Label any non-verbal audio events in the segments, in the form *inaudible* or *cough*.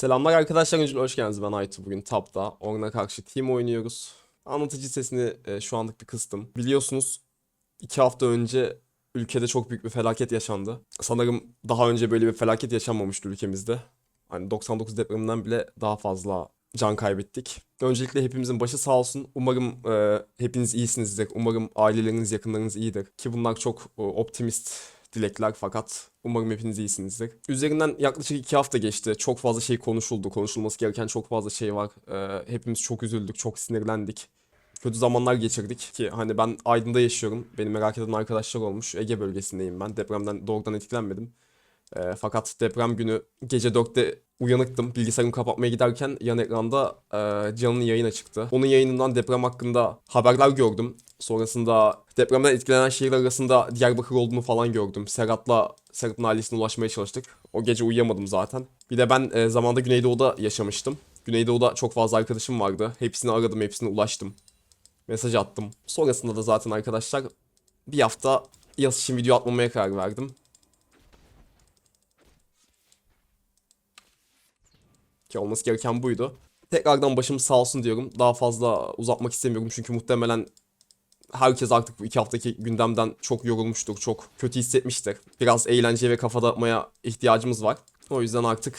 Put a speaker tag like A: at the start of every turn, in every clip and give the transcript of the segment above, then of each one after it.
A: Selamlar arkadaşlar, öncelikle hoş geldiniz. Ben Aytu. Bugün Tap'ta Orn'a karşı team oynuyoruz. Anlatıcı sesini e, şu anlık bir kıstım. Biliyorsunuz iki hafta önce ülkede çok büyük bir felaket yaşandı. Sanırım daha önce böyle bir felaket yaşanmamıştı ülkemizde. Hani 99 depreminden bile daha fazla can kaybettik. Öncelikle hepimizin başı sağ olsun. Umarım e, hepiniz iyisinizdir. Umarım aileleriniz, yakınlarınız iyidir. Ki bunlar çok e, optimist dilekler fakat umarım hepiniz iyisinizdir. Üzerinden yaklaşık iki hafta geçti. Çok fazla şey konuşuldu. Konuşulması gereken çok fazla şey var. Ee, hepimiz çok üzüldük, çok sinirlendik. Kötü zamanlar geçirdik ki hani ben Aydın'da yaşıyorum. Beni merak eden arkadaşlar olmuş. Ege bölgesindeyim ben. Depremden doğrudan etkilenmedim. Ee, fakat deprem günü gece 4'te uyanıktım. Bilgisayarımı kapatmaya giderken yan ekranda e, Can'ın yayına çıktı. Onun yayınından deprem hakkında haberler gördüm. Sonrasında depremden etkilenen şehirler arasında Diyarbakır olduğunu falan gördüm. Serhat'la Serhat'ın ailesine ulaşmaya çalıştık. O gece uyuyamadım zaten. Bir de ben e, zamanda Güneydoğu'da yaşamıştım. Güneydoğu'da çok fazla arkadaşım vardı. Hepsini aradım, hepsine ulaştım. Mesaj attım. Sonrasında da zaten arkadaşlar bir hafta yaz için video atmamaya karar verdim. Ki olması gereken buydu. Tekrardan başım sağ olsun diyorum. Daha fazla uzatmak istemiyorum çünkü muhtemelen herkes artık bu iki haftaki gündemden çok yorulmuştur, çok kötü hissetmiştir. Biraz eğlenceye ve kafa dağıtmaya ihtiyacımız var. O yüzden artık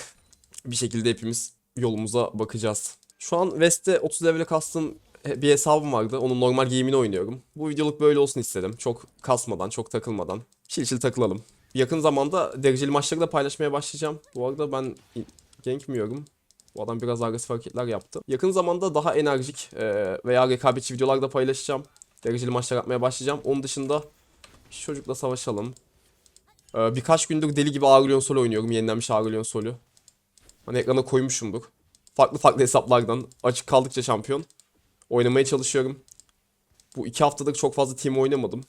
A: bir şekilde hepimiz yolumuza bakacağız. Şu an West'te 30 level'e kastım bir hesabım vardı. Onun normal game'ini oynuyorum. Bu videoluk böyle olsun istedim. Çok kasmadan, çok takılmadan. Çil çil takılalım. Yakın zamanda dereceli maçları da paylaşmaya başlayacağım. Bu arada ben gankmiyorum. Bu adam biraz agresif hareketler yaptı. Yakın zamanda daha enerjik e, veya rekabetçi videolar da paylaşacağım. Dereceli maçlar yapmaya başlayacağım. Onun dışında şu çocukla savaşalım. E, birkaç gündür deli gibi Aurelion Sol oynuyorum. Yenilenmiş Aurelion Sol'ü. Hani ekrana koymuşumdur. Farklı farklı hesaplardan açık kaldıkça şampiyon. Oynamaya çalışıyorum. Bu iki haftadır çok fazla team oynamadım.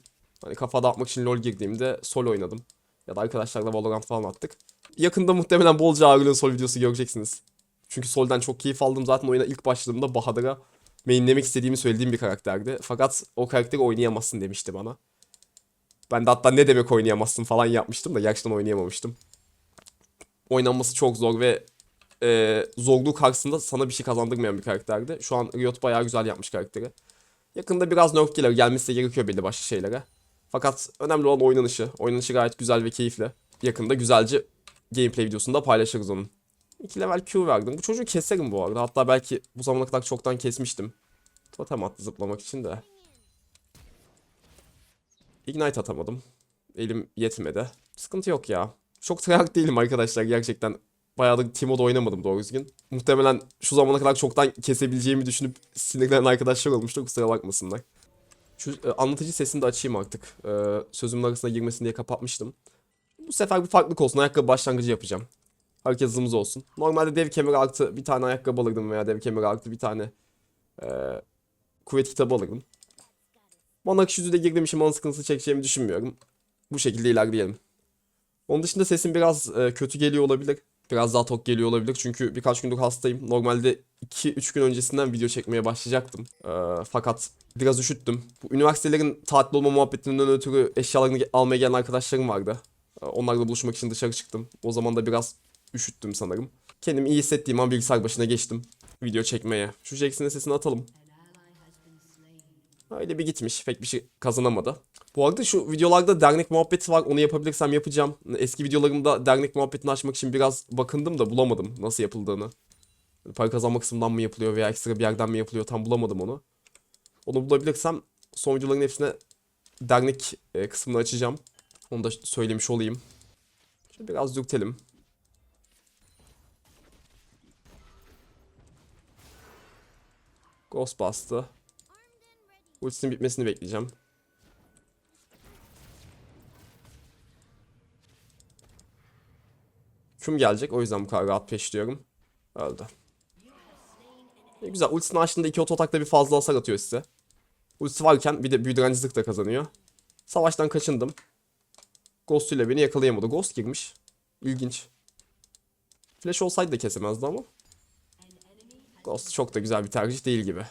A: Hani kafa dağıtmak için LoL girdiğimde Sol oynadım. Ya da arkadaşlarla Valorant falan attık. Yakında muhtemelen bolca Aurelion Sol videosu göreceksiniz. Çünkü Sol'den çok keyif aldım. Zaten oyuna ilk başladığımda Bahadır'a mainlemek istediğimi söylediğim bir karakterdi. Fakat o karakteri oynayamazsın demişti bana. Ben de hatta ne demek oynayamazsın falan yapmıştım da gerçekten oynayamamıştım. Oynanması çok zor ve e, zorluğu karşısında sana bir şey kazandırmayan bir karakterdi. Şu an Riot bayağı güzel yapmış karakteri. Yakında biraz nerf gelir. Gelmesi de gerekiyor belli başlı şeylere. Fakat önemli olan oynanışı. Oynanışı gayet güzel ve keyifli. Yakında güzelce gameplay videosunda paylaşırız onun. 2 level Q verdim. Bu çocuğu keserim bu arada. Hatta belki bu zamana kadar çoktan kesmiştim. Totem attı zıplamak için de. Ignite atamadım. Elim yetmedi. Sıkıntı yok ya. Çok tryhard *laughs* değilim arkadaşlar gerçekten. Bayağıdır Timo'da oynamadım doğru düzgün. Muhtemelen şu zamana kadar çoktan kesebileceğimi düşünüp sinirlenen arkadaşlar olmuştur. Kusura bakmasınlar. Şu e, anlatıcı sesini de açayım artık. E, sözümün arasına girmesin diye kapatmıştım. Bu sefer bir farklılık olsun. Ayakkabı başlangıcı yapacağım. Herkes hızımız olsun. Normalde dev kemeri artı bir tane ayakkabı alırdım veya dev kemeri artı bir tane e, kuvvet kitabı alırdım. Mana akış yüzüde girdiğim için mana sıkıntısı çekeceğimi düşünmüyorum. Bu şekilde ilerleyelim. Onun dışında sesim biraz e, kötü geliyor olabilir. Biraz daha tok geliyor olabilir çünkü birkaç gündür hastayım. Normalde 2-3 gün öncesinden video çekmeye başlayacaktım. E, fakat biraz üşüttüm. Bu üniversitelerin tatil olma muhabbetinden ötürü eşyalarını almaya gelen arkadaşlarım vardı. E, onlarla buluşmak için dışarı çıktım. O zaman da biraz üşüttüm sanırım. Kendimi iyi hissettiğim an bilgisayar başına geçtim. Video çekmeye. Şu Jackson'ın sesini atalım. Öyle bir gitmiş. Pek bir şey kazanamadı. Bu arada şu videolarda dernek muhabbeti var. Onu yapabilirsem yapacağım. Eski videolarımda dernek muhabbetini açmak için biraz bakındım da bulamadım nasıl yapıldığını. Para kazanma kısmından mı yapılıyor veya ekstra bir yerden mi yapılıyor tam bulamadım onu. Onu bulabilirsem son videoların hepsine dernek e, kısmını açacağım. Onu da söylemiş olayım. Şöyle biraz dürtelim. Ghost bastı. Ultisinin bitmesini bekleyeceğim. Küm gelecek o yüzden bu kadar rahat peşliyorum. Öldü. E, güzel ultisini açtığında iki ototakta bir fazla hasar atıyor size. Ultisi varken bir de büyü de kazanıyor. Savaştan kaçındım. Ghost ile beni yakalayamadı. Ghost girmiş. İlginç. Flash olsaydı da kesemezdi ama. Ghost çok da güzel bir tercih değil gibi.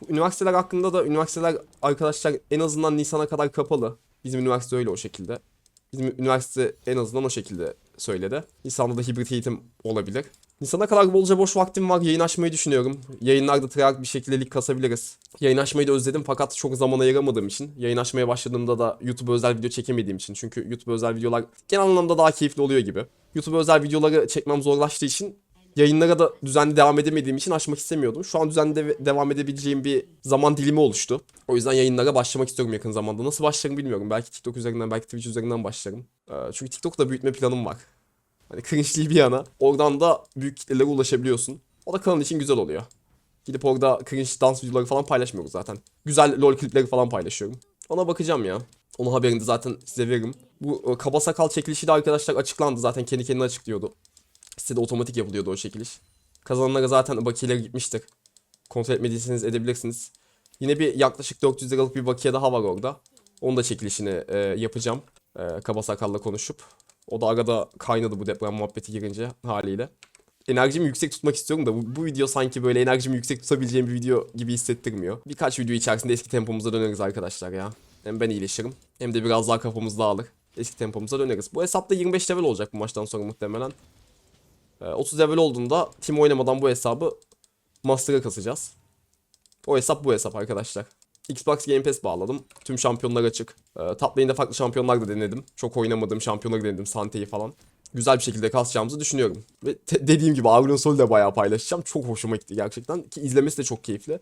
A: Bu üniversiteler hakkında da üniversiteler arkadaşlar en azından Nisan'a kadar kapalı. Bizim üniversite öyle o şekilde. Bizim üniversite en azından o şekilde söyledi. Nisan'da da hibrit eğitim olabilir. Nisan'a kadar bolca boş vaktim var. Yayın açmayı düşünüyorum. Yayınlarda tryhard bir şekilde lig kasabiliriz. Yayın açmayı da özledim fakat çok zaman ayıramadığım için. Yayın açmaya başladığımda da YouTube özel video çekemediğim için. Çünkü YouTube özel videolar genel anlamda daha keyifli oluyor gibi. YouTube özel videoları çekmem zorlaştığı için yayınlara da düzenli devam edemediğim için açmak istemiyordum. Şu an düzenli de- devam edebileceğim bir zaman dilimi oluştu. O yüzden yayınlara başlamak istiyorum yakın zamanda. Nasıl başlarım bilmiyorum. Belki TikTok üzerinden, belki Twitch üzerinden başlarım. Ee, çünkü TikTok'ta büyütme planım var. Hani cringe'liği bir yana. Oradan da büyük kitlelere ulaşabiliyorsun. O da kanal için güzel oluyor. Gidip orada cringe dans videoları falan paylaşmıyoruz zaten. Güzel lol klipleri falan paylaşıyorum. Ona bakacağım ya. Onun haberini de zaten size veririm. Bu e, kaba sakal çekilişi de arkadaşlar açıklandı. Zaten kendi kendine açıklıyordu. Sitede otomatik yapılıyordu o çekiliş. Kazananlara zaten bakiyeler gitmiştir. Kontrol etmediyseniz edebilirsiniz. Yine bir yaklaşık 400 liralık bir bakiye daha var orada. Onu da çekilişini e, yapacağım. E, kaba sakalla konuşup. O da arada kaynadı bu deprem muhabbeti girince haliyle. Enerjimi yüksek tutmak istiyorum da bu, bu video sanki böyle enerjimi yüksek tutabileceğim bir video gibi hissettirmiyor. Birkaç video içerisinde eski tempomuza döneriz arkadaşlar ya. Hem ben iyileşirim hem de biraz daha kafamız dağılır. Eski tempomuza döneriz. Bu hesapta 25 level olacak bu maçtan sonra muhtemelen. Ee, 30 level olduğunda team oynamadan bu hesabı Master'a kasacağız. O hesap bu hesap arkadaşlar. Xbox Game Pass bağladım. Tüm şampiyonlar açık. Ee, top farklı şampiyonlar da denedim. Çok oynamadığım şampiyonları denedim. Sante'yi falan. Güzel bir şekilde kasacağımızı düşünüyorum. Ve dediğim gibi Aurelion Sol'u da bayağı paylaşacağım. Çok hoşuma gitti gerçekten. Ki izlemesi de çok keyifli.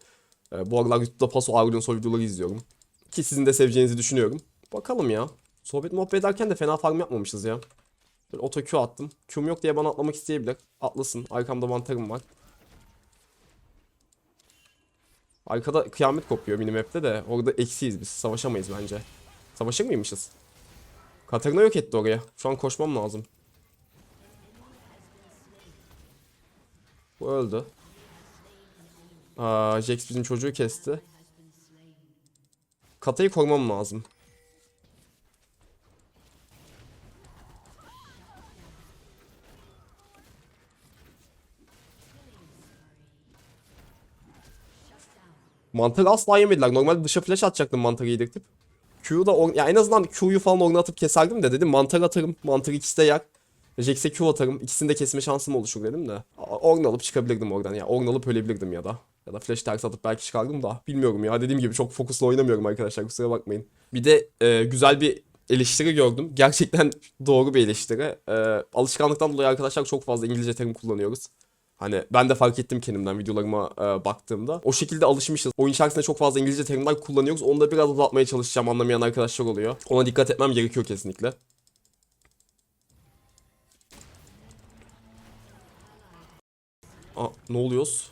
A: Ee, bu aralar YouTube'da Paso Aurelion Sol videoları izliyorum. Ki sizin de seveceğinizi düşünüyorum. Bakalım ya. Sohbet muhabbet ederken de fena farm yapmamışız ya. Böyle auto Q attım. Q'm yok diye bana atlamak isteyebilir. Atlasın. Arkamda mantarım var. Arkada kıyamet kopuyor minimap'te de. Orada eksiyiz biz. Savaşamayız bence. Savaşır mıymışız? Katarina yok etti oraya. Şu an koşmam lazım. Bu öldü. Aa, Jax bizim çocuğu kesti. Katayı korumam lazım. Mantarı asla yemediler. Normalde dışa flash atacaktım mantarı yedirtip. Q'yu da ya en azından Q'yu falan orna atıp keserdim de dedim mantar atarım. Mantarı ikisi de yer. Jax'e Q atarım. İkisini de kesme şansım oluşur dedim de. Orn alıp çıkabilirdim oradan ya. Orn alıp ölebilirdim ya da. Ya da flash ters atıp belki çıkardım da. Bilmiyorum ya. Dediğim gibi çok fokusla oynamıyorum arkadaşlar. Kusura bakmayın. Bir de e, güzel bir eleştiri gördüm. Gerçekten *laughs* doğru bir eleştiri. E, alışkanlıktan dolayı arkadaşlar çok fazla İngilizce terim kullanıyoruz. Hani ben de fark ettim kendimden videolarıma e, baktığımda. O şekilde alışmışız. Oyun içerisinde çok fazla İngilizce terimler kullanıyoruz. Onu da biraz azaltmaya çalışacağım. Anlamayan arkadaşlar oluyor. Ona dikkat etmem gerekiyor kesinlikle. Aa, ne oluyoruz?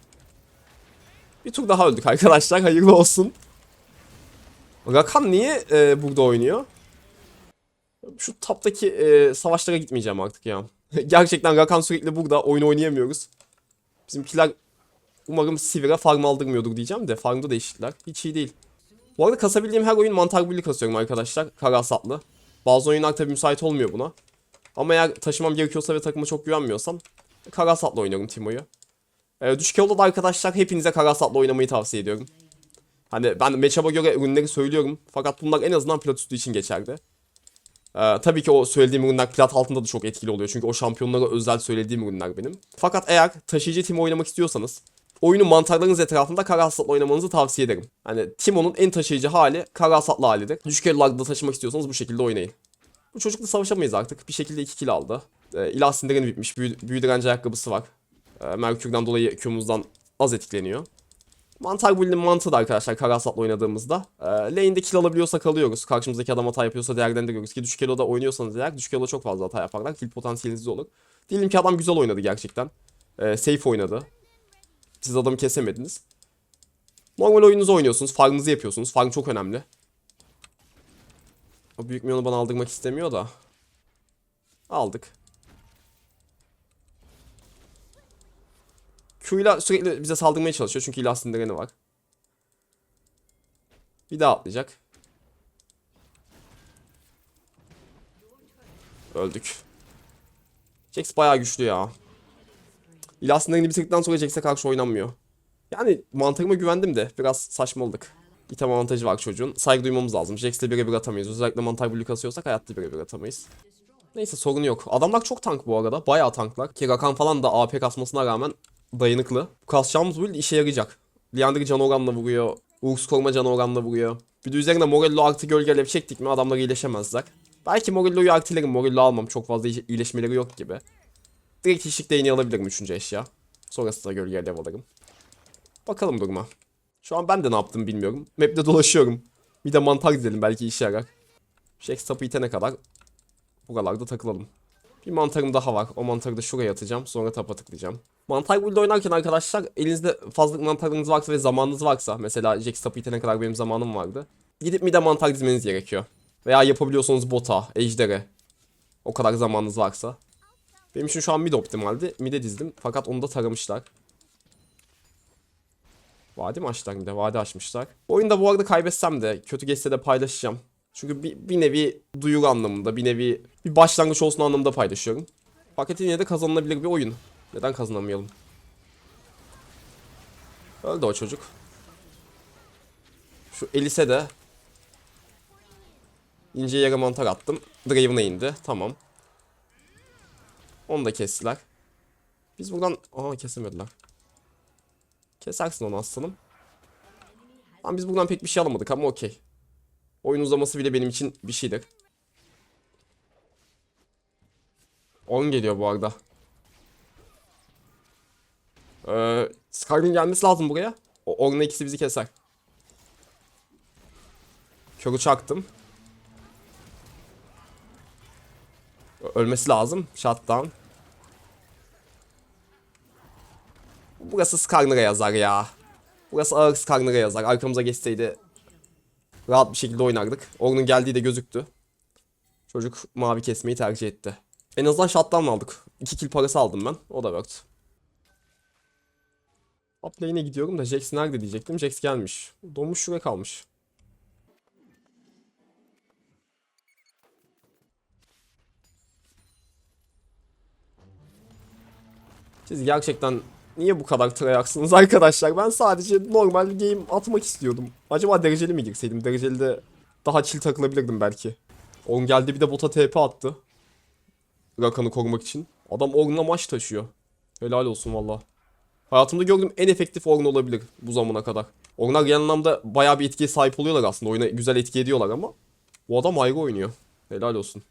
A: Bir tur daha öldük arkadaşlar. Hayırlı olsun. Rakan niye e, burada oynuyor? Şu taptaki e, savaşlara gitmeyeceğim artık ya. *laughs* Gerçekten Rakan sürekli burada. Oyun oynayamıyoruz. Bizimkiler umarım Sivir'e farm aldırmıyordur diyeceğim de farmda değişiklikler. Hiç iyi değil. Bu arada kasabildiğim her oyun mantar birlik kasıyorum arkadaşlar. Karasatlı. Bazı oyunlar tabi müsait olmuyor buna. Ama eğer taşımam gerekiyorsa ve takıma çok güvenmiyorsam Karasatlı oynuyorum Timo'yu. Ee, düşük yolda da arkadaşlar hepinize Karasatlı oynamayı tavsiye ediyorum. Hani ben matchup'a göre ürünleri söylüyorum. Fakat bunlar en azından plat üstü için geçerli. Ee, tabii ki o söylediğim ürünler plat altında da çok etkili oluyor. Çünkü o şampiyonlara özel söylediğim ürünler benim. Fakat eğer taşıyıcı Timo oynamak istiyorsanız oyunu mantarlarınız etrafında kara oynamanızı tavsiye ederim. Hani Timo'nun en taşıyıcı hali kara hasatlı halidir. Düşük ellerde taşımak istiyorsanız bu şekilde oynayın. Bu çocukla savaşamayız artık. Bir şekilde 2 kill aldı. Ee, ilah sindirini bitmiş. Büyü, büyü direnci ayakkabısı var. Ee, Merkür'den dolayı Q'muzdan az etkileniyor. Mantar build'in mantığı da arkadaşlar Karasat'la oynadığımızda. E, lane'de kill alabiliyorsak alıyoruz. Karşımızdaki adam hata yapıyorsa değerlendiriyoruz ki düşük elo'da oynuyorsanız eğer düşük elo'da çok fazla hata yaparlar. Kill potansiyeliniz olur. Diyelim ki adam güzel oynadı gerçekten. E, safe oynadı. Siz adamı kesemediniz. Normal oyununuzu oynuyorsunuz. Farmınızı yapıyorsunuz. Farm çok önemli. O büyük milyonu bana aldırmak istemiyor da. Aldık. Q'yla sürekli bize saldırmaya çalışıyor çünkü ilah sindireni var. Bir daha atlayacak. Öldük. Jax bayağı güçlü ya. İlah sindirini bitirdikten sonra Jax'e karşı oynanmıyor. Yani mantığıma güvendim de biraz saçmaladık. İtem avantajı var çocuğun. Saygı duymamız lazım. Jax'le birebir atamayız. Özellikle mantar blue kasıyorsak hayatta birebir atamayız. Neyse sorun yok. Adamlar çok tank bu arada. Bayağı tanklar. Ki Rakan falan da AP kasmasına rağmen dayanıklı. Kasacağımız build işe yarayacak. Liandry can oranla vuruyor. Urks koruma can oranla vuruyor. Bir de üzerine Morello artı gölgelev çektik mi adamlar iyileşemezler. Belki Morello'yu artılerim. Morello almam. Çok fazla iyileş- iyileşmeleri yok gibi. Direkt hiçlik değneği alabilirim 3. eşya. Sonrasında gölgelev alırım. Bakalım duruma. Şu an ben de ne yaptım bilmiyorum. Map'te dolaşıyorum. Bir de mantar dizelim belki işe yarar. Jax tapı itene kadar buralarda takılalım. Bir mantarım daha var. O mantarı da şuraya atacağım. Sonra tapa tıklayacağım. Mantar build oynarken arkadaşlar elinizde fazla mantarınız varsa ve zamanınız varsa mesela Jax tapı itene kadar benim zamanım vardı. Gidip bir de mantar dizmeniz gerekiyor. Veya yapabiliyorsanız bota, ejdere. O kadar zamanınız varsa. Benim için şu an mid optimaldi. Mid'e dizdim. Fakat onu da taramışlar. Vadi mi açtılar bir de? Vadi açmışlar. Oyunda bu arada kaybetsem de kötü geçse de paylaşacağım. Çünkü bir, bir nevi duyuru anlamında, bir nevi bir başlangıç olsun anlamında paylaşıyorum. Fakat yine de kazanılabilir bir oyun. Neden kazanamayalım? Öldü o çocuk. Şu Elise de ince yere mantar attım. Draven'a indi. Tamam. Onu da kestiler. Biz buradan... Aha kesemediler. Kesersin onu aslanım. Tamam biz buradan pek bir şey alamadık ama okey. Oyun uzaması bile benim için bir şeydir. 10 geliyor bu arada. Ee, Skargın gelmesi lazım buraya. O Ornn ikisi bizi keser. Körü çaktım. Ölmesi lazım. Shutdown. Burası Skarner'a yazar ya. Burası ağır Skarner'a yazar. Arkamıza geçseydi rahat bir şekilde oynardık. Orn'un geldiği de gözüktü. Çocuk mavi kesmeyi tercih etti. En azından shutdown aldık. 2 kill parası aldım ben. O da worked. Top lane'e gidiyorum da Jax nerede diyecektim. Jax gelmiş. Donmuş şuraya kalmış. Siz gerçekten niye bu kadar tryhardsınız arkadaşlar? Ben sadece normal game atmak istiyordum. Acaba dereceli mi girseydim? Dereceli de daha chill takılabilirdim belki. On geldi bir de bota TP attı. Rakan'ı korumak için. Adam Ornn'la maç taşıyor. Helal olsun valla. Hayatımda gördüğüm en efektif Ornn olabilir bu zamana kadar. Ornn'lar genel anlamda bayağı bir etkiye sahip oluyorlar aslında. Oyuna güzel etki ediyorlar ama bu adam ayrı oynuyor. Helal olsun.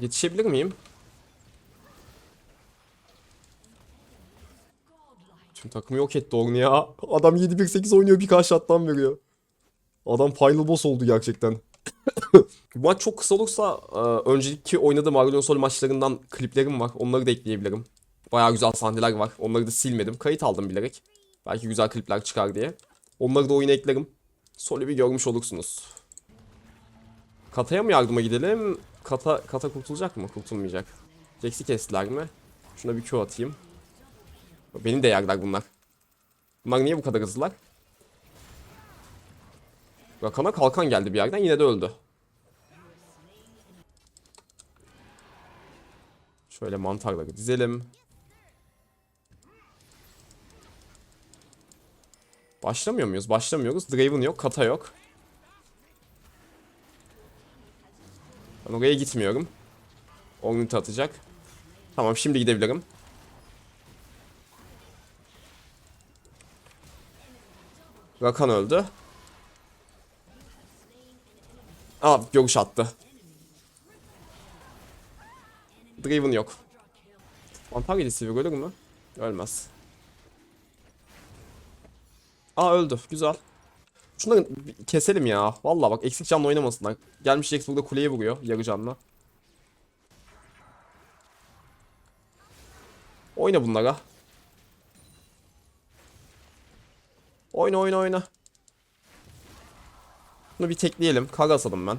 A: Yetişebilir miyim? Tüm takımı yok etti Ornn ya. Adam 7-1-8 oynuyor birkaç shot'tan veriyor. Adam final boss oldu gerçekten. *coughs* Bu maç çok kısa olursa e, önceki oynadığım Arlion Sol maçlarından kliplerim var. Onları da ekleyebilirim. Bayağı güzel sahneler var. Onları da silmedim. Kayıt aldım bilerek. Belki güzel klipler çıkar diye. Onları da oyuna eklerim. Sol'ü bir görmüş olursunuz. Kata'ya mı yardıma gidelim? Kata, Kata kurtulacak mı? Kurtulmayacak. Jax'i kestiler mi? Şuna bir Q atayım. Beni de yerler bunlar. Bunlar niye bu kadar hızlılar? Rakan'a kalkan geldi bir yerden yine de öldü. Şöyle mantarları dizelim. Başlamıyor muyuz? Başlamıyoruz. Draven yok, Kata yok. Ben oraya gitmiyorum. Ornit atacak. Tamam şimdi gidebilirim. Rakan öldü. Aa görüş attı. Draven yok. Mantar yedisi ölür mü? Ölmez. Aa öldü. Güzel. Bir keselim ya. Vallahi bak eksik canla oynamasınlar. Gelmiş Jax burada kuleye vuruyor yarı canla. Oyna bunlara. Oyna oyna oyna. Bunu bir tekleyelim. Kar asalım ben.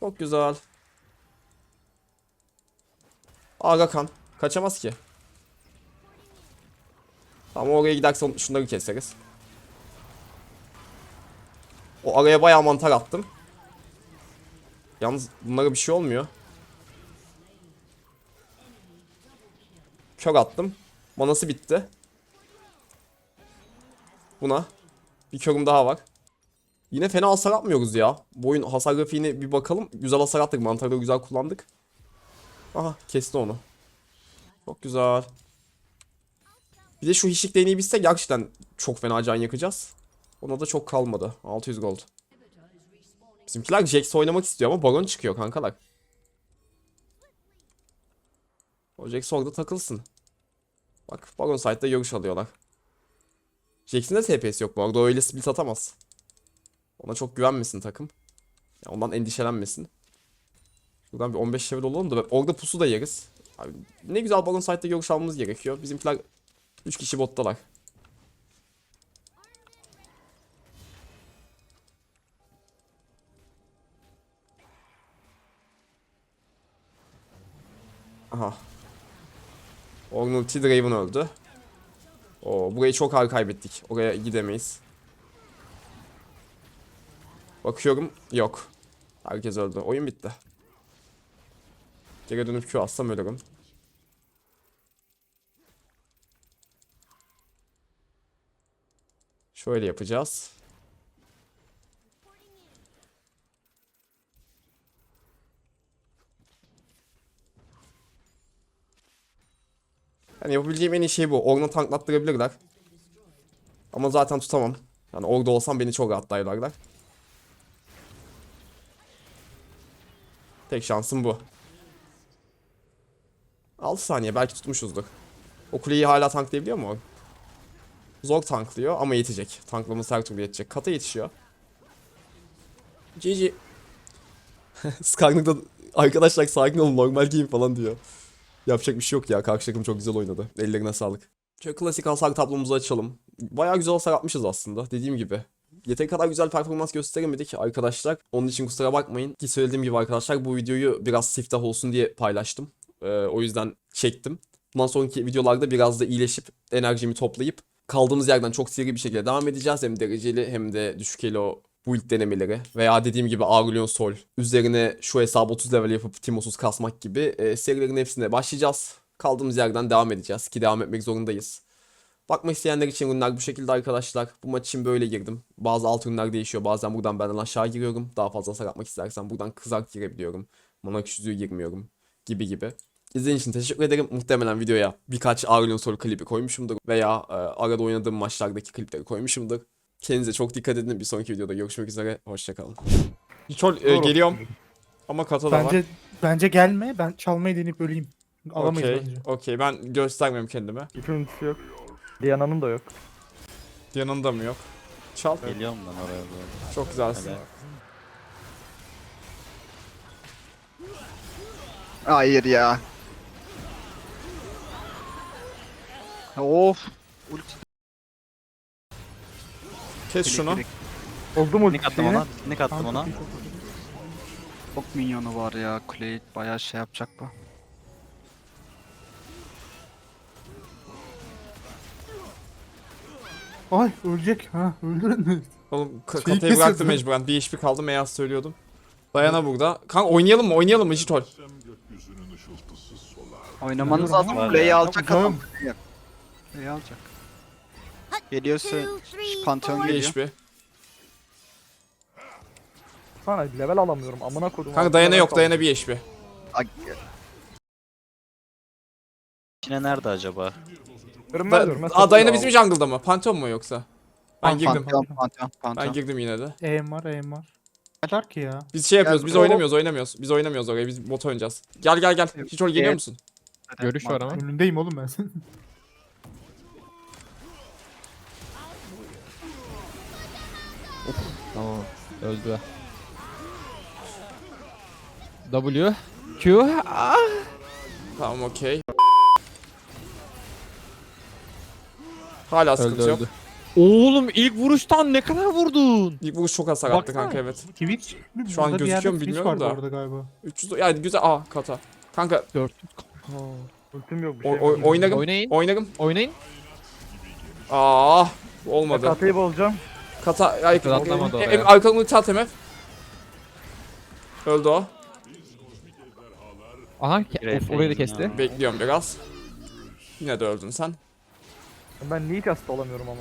A: Çok güzel. Aga kan. Kaçamaz ki. Tamam oraya giderse şunları keseriz. O araya bayağı mantar attım. Yalnız bunlara bir şey olmuyor. Kör attım. Manası bitti. Buna. Bir körüm daha var. Yine fena hasar atmıyoruz ya. Bu oyun hasar grafiğine bir bakalım. Güzel hasar attık. Mantarları güzel kullandık. Aha kesti onu. Çok güzel. Bir de şu hiçlik değneği bitse gerçekten çok fena can yakacağız. Ona da çok kalmadı. 600 gold. Bizimkiler Jax oynamak istiyor ama Baron çıkıyor kankalar. O Jax orada takılsın. Bak Baron site'da görüş alıyorlar. Jax'in de TPS yok bu arada. Öyle split atamaz. Ona çok güvenmesin takım. Ya ondan endişelenmesin. Şuradan bir 15 level olalım da orada pusu da yeriz. Abi, ne güzel Baron site'da görüş almamız gerekiyor. Bizimkiler 3 kişi bottalar. Aha. Ornn ulti Draven öldü. Oo, burayı çok ağır kaybettik. Oraya gidemeyiz. Bakıyorum. Yok. Herkes öldü. Oyun bitti. Geri dönüp Q atsam ölürüm. Şöyle yapacağız. Yani yapabileceğim en iyi şey bu. Orn'u tanklattırabilirler. Ama zaten tutamam. Yani orada olsam beni çok rahat dayılarlar. Tek şansım bu. 6 saniye belki tutmuşuzdur. O kuleyi hala tanklayabiliyor mu? Zor tanklıyor ama yetecek. Tanklaması her türlü yetecek. Kata yetişiyor. GG. *laughs* Skarnık'ta arkadaşlar sakin olun normal game falan diyor. Yapacak bir şey yok ya. Karşı takım çok güzel oynadı. Ellerine sağlık. Şöyle klasik hasar tablomuzu açalım. Bayağı güzel hasar atmışız aslında. Dediğim gibi. Yeteri kadar güzel performans gösteremedik arkadaşlar. Onun için kusura bakmayın. Ki söylediğim gibi arkadaşlar bu videoyu biraz siftah olsun diye paylaştım. Ee, o yüzden çektim. Bundan sonraki videolarda biraz da iyileşip enerjimi toplayıp kaldığımız yerden çok seri bir şekilde devam edeceğiz. Hem dereceli hem de düşük elo build denemeleri veya dediğim gibi Aurelion Sol üzerine şu hesabı 30 level yapıp Timos'uz kasmak gibi e, serilerin hepsine başlayacağız. Kaldığımız yerden devam edeceğiz ki devam etmek zorundayız. Bakmak isteyenler için ürünler bu şekilde arkadaşlar. Bu maç için böyle girdim. Bazı alt ürünler değişiyor. Bazen buradan benden aşağı giriyorum. Daha fazla hasar atmak istersen buradan kızak girebiliyorum. Monark yüzüğü girmiyorum. Gibi gibi. İzlediğiniz için teşekkür ederim. Muhtemelen videoya birkaç Aurelion Sol klibi koymuşumdur. Veya e, arada oynadığım maçlardaki klipleri koymuşumdur. Kendinize çok dikkat edin. Bir sonraki videoda görüşmek üzere. Hoşçakalın. Çol
B: Doğru.
A: geliyorum. Ama kata da var.
B: Bence bence gelme. Ben çalmayı deneyip öleyim. Alamayız
A: Okey.
B: bence.
A: Okey ben göstermiyorum kendime.
C: İpin ultisi yok. Diana'nın da yok.
A: Yanında mı yok? Çal.
D: Geliyorum ben oraya doğru.
A: Çok güzelsin.
D: Hadi.
E: Hayır ya. Of. Ulti
A: Kes şunu.
C: Oldu mu
D: Nick attım
C: şeyini?
D: ona. Nick attım ona.
B: çok
E: minyonu var ya. Kuleyi bayağı şey yapacak bu.
B: Ay ölecek. Ha öldürün?
A: Oğlum ka-
B: Şeyi kesiyorsun.
A: bıraktım mecburen. Bir HP kaldı Meyaz söylüyordum. Dayana burada. Kanka oynayalım mı? Oynayalım mı Jitol?
E: Oynamanız
B: Var
E: lazım.
D: ya.
E: Kuleyi alacak
B: Tamam.
E: adam. Kuleyi alacak. Geliyorsa şu Pantheon geliyor.
C: Sana level alamıyorum amına kodum.
A: Kanka dayana yok. Dayana bir HP.
E: Ay,
D: İçine nerede acaba?
C: Görünmez
A: Da Aa, dayana bizim jungle'da mı? Pantheon mu yoksa? Ben girdim.
E: Pantheon, Pantheon,
A: Ben
E: Pantheon.
A: girdim yine de.
B: E'm var E'm var. Kadar ki ya.
A: Biz şey yapıyoruz. Biz oynamıyoruz. Oynamıyoruz. Biz oynamıyoruz oraya. Biz bot oynayacağız. Gel gel gel. Jitol geliyor
E: Evet.
A: musun?
F: Görüş var ama.
B: Önündeyim oğlum ben senin.
F: Tamam. Öldü. W. Q. Ah.
A: Tamam okey. Hala
F: Öldü
A: sıkıntı yok.
F: öldü. Oğlum ilk vuruştan ne kadar vurdun?
A: İlk vuruş çok hasar attı kanka evet.
B: Twitch.
A: Şu an gözüküyor mu bilmiyorum da.
B: Orada galiba.
A: 300 yani güzel. Aa kata. Kanka
F: 400.
C: Ultim yok bir şey.
A: o,
C: yok.
A: oynarım.
F: Oynayın.
A: Oynarım.
F: Oynayın.
A: Aa olmadı.
C: Katayı bozacağım.
A: Kata ay
F: Kata atlamadı
A: e,
F: oraya.
A: e, arkamı ulti at hemen. Öldü o.
F: Aha. ke- Of, orayı da kesti.
D: ya.
A: Bekliyorum biraz. Yine de öldün sen.
C: Ben niye hiç hasta olamıyorum ama.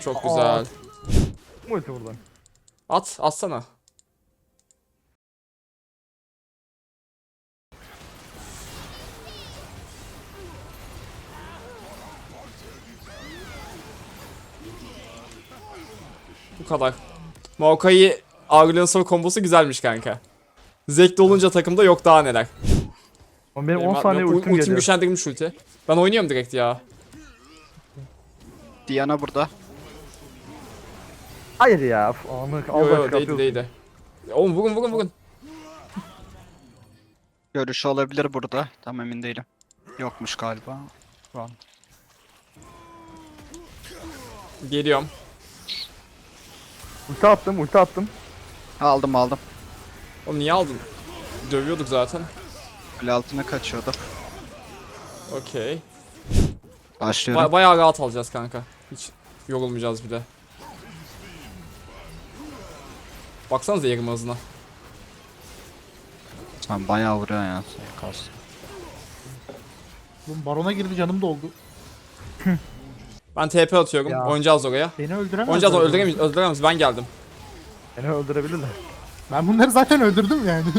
A: Çok
C: Aa.
A: güzel.
C: Ulti buradan.
A: At, atsana. Kadar. Maokai Aurelion kombosu güzelmiş kanka. Zevkli olunca takımda yok daha neler.
C: Ama benim 10
A: Benim-
C: saniye ultim
A: ultim
C: geliyor.
A: güçlendirilmiş ulti. Ben oynuyorum direkt ya.
E: Diana burada.
C: Hayır ya. Anı
A: Yo yo değdi değdi. Oğlum vurun vurun vurun.
E: Görüşü olabilir burada. Tam emin değilim. Yokmuş galiba. Run.
A: Geliyorum.
C: Ulti attım ulti attım.
E: Aldım aldım.
A: Oğlum niye aldın? Dövüyorduk zaten.
E: Kule altına kaçıyordu.
A: Okey.
E: Başlıyorum.
A: Ba- bayağı rahat alacağız kanka. Hiç yorulmayacağız bir de. Baksanıza yerim hızına.
E: Sen bayağı vuruyorsun ya. Kas.
B: Oğlum barona girdi canım doldu. *laughs*
A: Ben TP atıyorum.
C: Ya.
A: Oynayacağız oraya.
B: Beni öldüremez.
A: Oynayacağız
B: böyle.
A: öldüremeyiz. Öldüremeyiz. Ben geldim.
C: Beni öldürebilirler.
B: Ben bunları zaten öldürdüm yani. *laughs*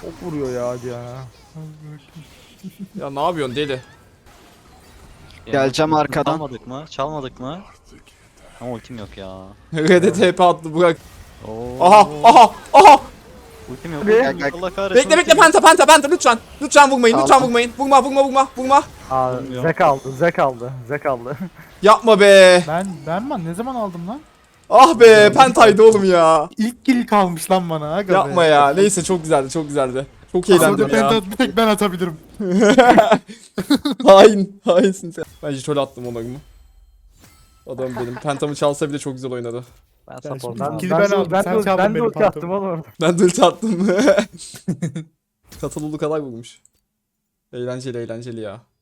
C: Çok vuruyor ya hadi ya.
A: Ya ne yapıyorsun deli?
E: Geleceğim arkadan.
D: Çalmadık mı? Çalmadık mı? Ama ultim yok ya. *laughs*
A: Red'e TP attı bırak.
D: Oo.
A: Aha aha aha.
D: Ultim yok.
C: Gel,
E: gel.
D: Allah kahretsin.
A: Bekle bekle penta penta penta lütfen. Lütfen vurmayın lütfen
E: Tamam.
A: vurmayın. Vurma vurma vurma vurma.
C: Aa
D: Olmuyor.
C: zek aldı zek aldı zek aldı. *laughs*
A: Yapma be.
B: ben ben ben ne zaman aldım lan?
A: Ah be pentaydı oğlum ya.
B: İlk kill kalmış lan bana. Aga be.
A: Yapma ya. Neyse çok güzeldi çok güzeldi. Çok
B: Aslında
A: eğlendim ya.
B: penta bir tek ben atabilirim. *laughs*
A: Hain. Hainsin sen. Ben jitol attım ona mı? Adam benim. Pentamı çalsa bile çok güzel oynadı.
D: Ben support
B: ben-
D: aldım.
B: Kili ben aldım,
C: Ben,
B: sen çaldın
C: ben de ulti attım *laughs* oğlum.
A: Ben de ulti attım. Katılulu kadar bulmuş. Eğlenceli eğlenceli ya.